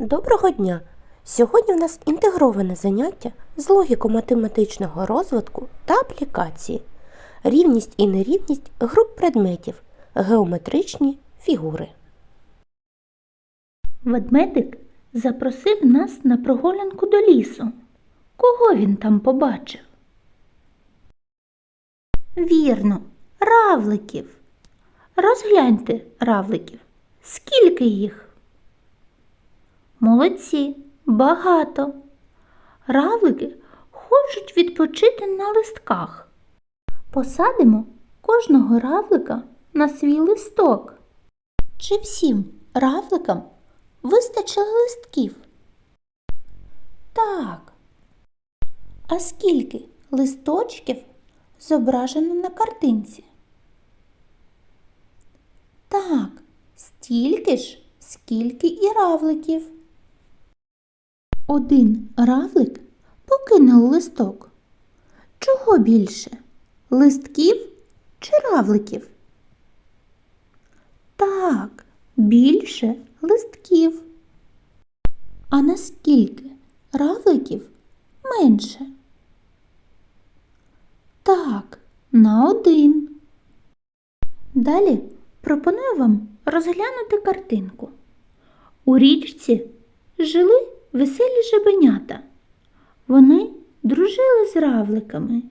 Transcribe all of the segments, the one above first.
Доброго дня! Сьогодні у нас інтегроване заняття з логіко-математичного розвитку та аплікації, рівність і нерівність груп предметів, геометричні фігури. Ведмедик запросив нас на прогулянку до лісу. Кого він там побачив? Вірно, равликів. Розгляньте равликів. Скільки їх? Молодці, багато. Равлики хочуть відпочити на листках. Посадимо кожного равлика на свій листок. Чи всім равликам вистачило листків? Так. А скільки листочків зображено на картинці? Так, стільки ж, скільки і равликів. Один равлик покинув листок. Чого більше? Листків чи равликів? Так, більше листків. А наскільки равликів менше? Так, на один. Далі пропоную вам розглянути картинку. У річці жили веселі жабенята. Вони дружили з равликами.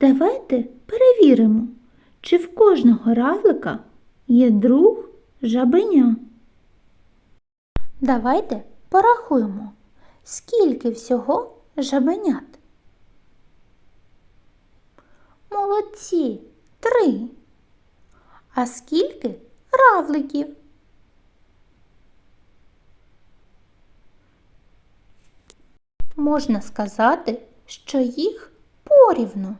Давайте перевіримо, чи в кожного равлика є друг жабеня. Давайте порахуємо, скільки всього жабенят. Молодці, три. А скільки равликів? Можна сказати, що їх порівну.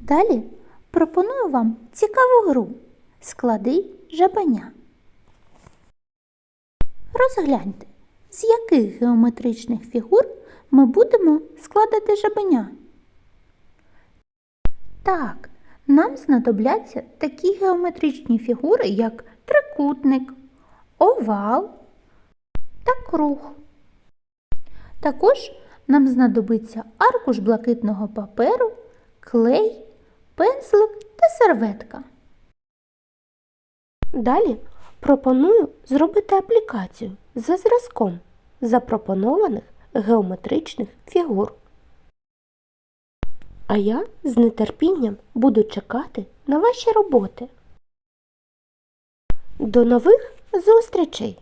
Далі пропоную вам цікаву гру склади жабеня. Розгляньте, з яких геометричних фігур ми будемо складати жабеня. Так, нам знадобляться такі геометричні фігури, як трикутник, овал та круг. Також нам знадобиться аркуш блакитного паперу, клей, пензлик та серветка. Далі пропоную зробити аплікацію за зразком запропонованих геометричних фігур. А я з нетерпінням буду чекати на ваші роботи. До нових зустрічей!